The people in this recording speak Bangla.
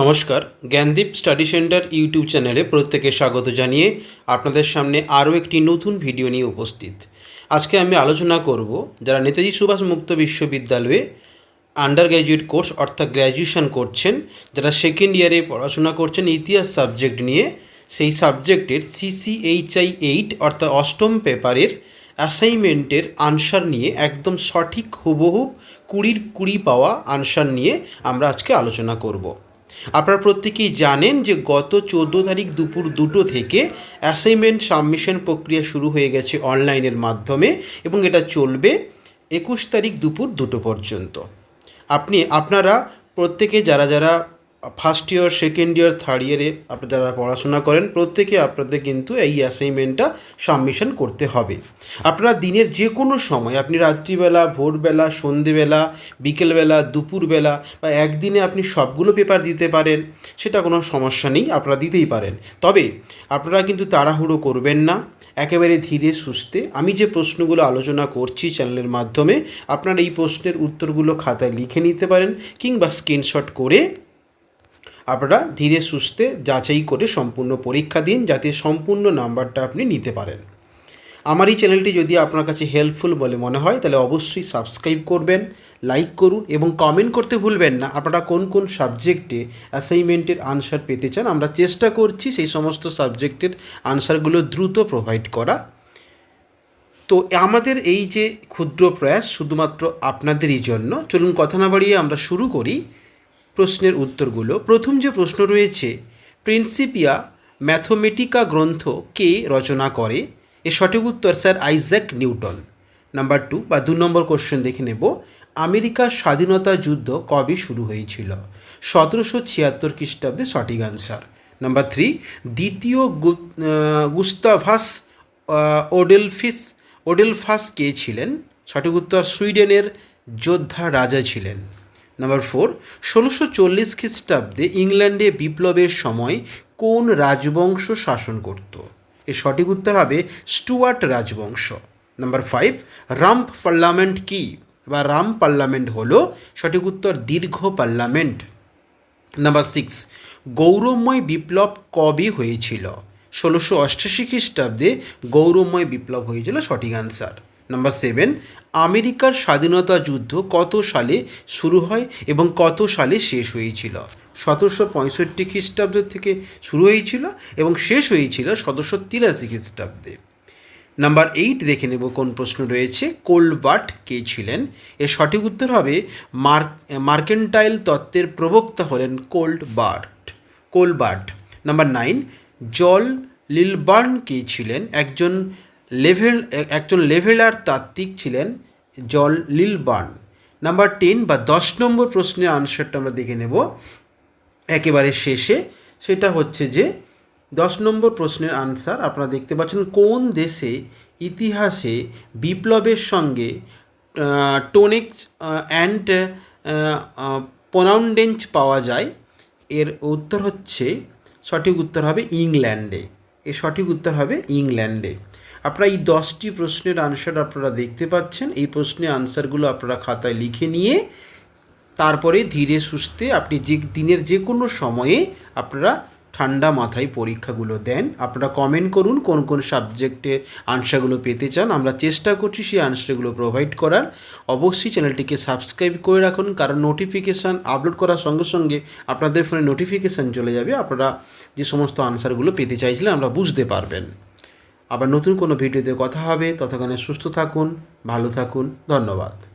নমস্কার, জ্ঞানদীপ স্টাডি সেন্টার ইউটিউব চ্যানেলে প্রত্যেকে স্বাগত জানিয়ে আপনাদের সামনে আরও একটি নতুন ভিডিও নিয়ে উপস্থিত। আজকে আমি আলোচনা করব যারা নেতাজি সুভাষ মুক্ত বিশ্ববিদ্যালয়ে আন্ডার গ্র্যাজুয়েট কোর্স অর্থাৎ গ্র্যাজুয়েশন করছেন, যারা সেকেন্ড ইয়ারে পড়াশোনা করছেন ইতিহাস সাবজেক্ট নিয়ে, সেই সাবজেক্টের সিসিএইচআই এইট অর্থাৎ অষ্টম পেপারের অ্যাসাইনমেন্টের আনসার নিয়ে একদম সঠিক হুবহু কুড়ির কুড়ি পাওয়া আনসার নিয়ে আমরা আজকে আলোচনা করব। আপনারা প্রত্যেকেই জানেন যে গত চোদ্দ তারিখ দুপুর দুটো থেকে অ্যাসাইনমেন্ট সাবমিশন প্রক্রিয়া শুরু হয়ে গেছে অনলাইনের মাধ্যমে এবং এটা চলবে একুশ তারিখ দুপুর দুটো পর্যন্ত। আপনি, আপনারা প্রত্যেকে যারা যারা first year second year third ইয়ারে আপনারা যারা পড়াশোনা করেন, প্রত্যেকে আপনাদের কিন্তু এই অ্যাসাইনমেন্টটা সাবমিশন করতে হবে। আপনারা দিনের যে কোনো সময়, আপনি রাত্রিবেলা, ভোরবেলা, সন্ধেবেলা, বিকেলবেলা, দুপুরবেলা বা একদিনে আপনি সবগুলো পেপার দিতে পারেন, সেটা কোনো সমস্যা নেই, আপনারা দিতেই পারেন। তবে আপনারা কিন্তু তাড়াহুড়ো করবেন না, একেবারে ধীরে সুস্থে। আমি যে প্রশ্নগুলো আলোচনা করছি চ্যানেলের মাধ্যমে, আপনারা এই প্রশ্নের উত্তরগুলো খাতায় লিখে নিতে পারেন কিংবা স্ক্রিনশট করে আপনারা ধীরে সুস্থে যাচাই করে সম্পূর্ণ পরীক্ষা দিন যাতে সম্পূর্ণ নাম্বারটা আপনি নিতে পারেন। আমার এই চ্যানেলটি যদি আপনার কাছে হেল্পফুল বলে মনে হয়, তাহলে অবশ্যই সাবস্ক্রাইব করবেন লাইক করুন এবং কমেন্ট করতে ভুলবেন না। আপনারা কোন কোন সাবজেক্টে অ্যাসাইনমেন্টের আনসার পেতে চান, আমরা চেষ্টা করছি সেই সমস্ত সাবজেক্টের আনসারগুলো দ্রুত প্রোভাইড করা। তো আমাদের এই যে ক্ষুদ্র প্রয়াস শুধুমাত্র আপনাদেরই জন্য, চলুন কথা না বাড়িয়ে আমরা শুরু করি। প্রশ্নের উত্তরগুলো। প্রথম যে প্রশ্ন রয়েছে, প্রিন্সিপিয়া ম্যাথমেটিকা গ্রন্থ কে রচনা করে? এর সঠিক উত্তর sir Isaac Newton. Number two বা দু নম্বর কোশ্চেন দেখে নেব। আমেরিকার স্বাধীনতা যুদ্ধ কবে শুরু হয়েছিল? সতেরোশো ছিয়াত্তর খ্রিস্টাব্দে সঠিক আনসার নাম্বার থ্রি দ্বিতীয় গুস্তাভাস ওডেলফিস, ওডেলফাস কে ছিলেন? সঠিক উত্তর, সুইডেনের যোদ্ধা রাজা ছিলেন। নাম্বার ফোর ষোলোশো চল্লিশ খ্রিস্টাব্দে ইংল্যান্ডে বিপ্লবের সময় কোন রাজবংশ শাসন করত? এর সঠিক উত্তর হবে স্টুয়ার্ট রাজবংশ। নাম্বার ফাইভ রাম্প পার্লামেন্ট কি? বা রাম পার্লামেন্ট হলো সঠিক উত্তর দীর্ঘ পার্লামেন্ট। নাম্বার সিক্স গৌরবময় বিপ্লব কবে হয়েছিল? ষোলোশো অষ্টাশি খ্রিস্টাব্দে গৌরবময় বিপ্লব হয়েছিল সঠিক আনসার নাম্বার সেভেন আমেরিকার স্বাধীনতা যুদ্ধ কত সালে শুরু হয় এবং কত সালে শেষ হয়েছিল? সতেরোশো পঁয়ষট্টি খ্রিস্টাব্দ থেকে শুরু হয়েছিল এবং শেষ হয়েছিল সতেরোশো তিরাশি খ্রিস্টাব্দে। নাম্বার এইট দেখে নেব কোন প্রশ্ন রয়েছে। কোলবার্ট কে ছিলেন? এর সঠিক উত্তর হবে মার্ক, মার্কেন্টাইল তত্ত্বের প্রবক্তা হলেন Colbert Colbert. Number nine John Lilburne কে ছিলেন? একজন লেভেল, একজন লেভেলার তাত্ত্বিক ছিলেন জল লিলবার্ন। নাম্বার টেন বা দশ নম্বর প্রশ্নের আনসারটা আমরা দেখে নেব একেবারে শেষে। সেটা হচ্ছে যে, দশ নম্বর প্রশ্নের আনসার আপনারা দেখতে পাচ্ছেন কোন দেশে ইতিহাসে বিপ্লবের সঙ্গে টোনেক্স অ্যান্ড পোনাউন্ডেন্স পাওয়া যায়? এর উত্তর হচ্ছে, সঠিক উত্তর হবে ইংল্যান্ডে। এর সঠিক উত্তর হবে ইংল্যান্ডে। আপনারা এই দশটি প্রশ্নের আনসার আপনারা দেখতে পাচ্ছেন। এই প্রশ্নের আনসারগুলো আপনারা খাতায় লিখে নিয়ে তারপরে ধীরে সুস্থে আপনি যে দিনের যে কোনো সময়ে আপনারা ঠান্ডা মাথায় পরীক্ষাগুলো দেন। আপনারা কমেন্ট করুন, কোন কোন সাবজেক্টে আনসারগুলো পেতে চান। আমরা চেষ্টা করছি সেই আনসারগুলো প্রোভাইড করার। অবশ্যই চ্যানেলটিকে সাবস্ক্রাইব করে রাখুন, কারণ নোটিফিকেশান আপলোড করার সঙ্গে সঙ্গে আপনাদের ফোনে নোটিফিকেশান চলে যাবে। আপনারা যে সমস্ত আনসারগুলো পেতে চাইছিলেন, আমরা বুঝতে পারবেন। আবার নতুন কোনো ভিডিওতে কথা হবে। ততক্ষণে সুস্থ থাকুন, ভালো থাকুন। ধন্যবাদ।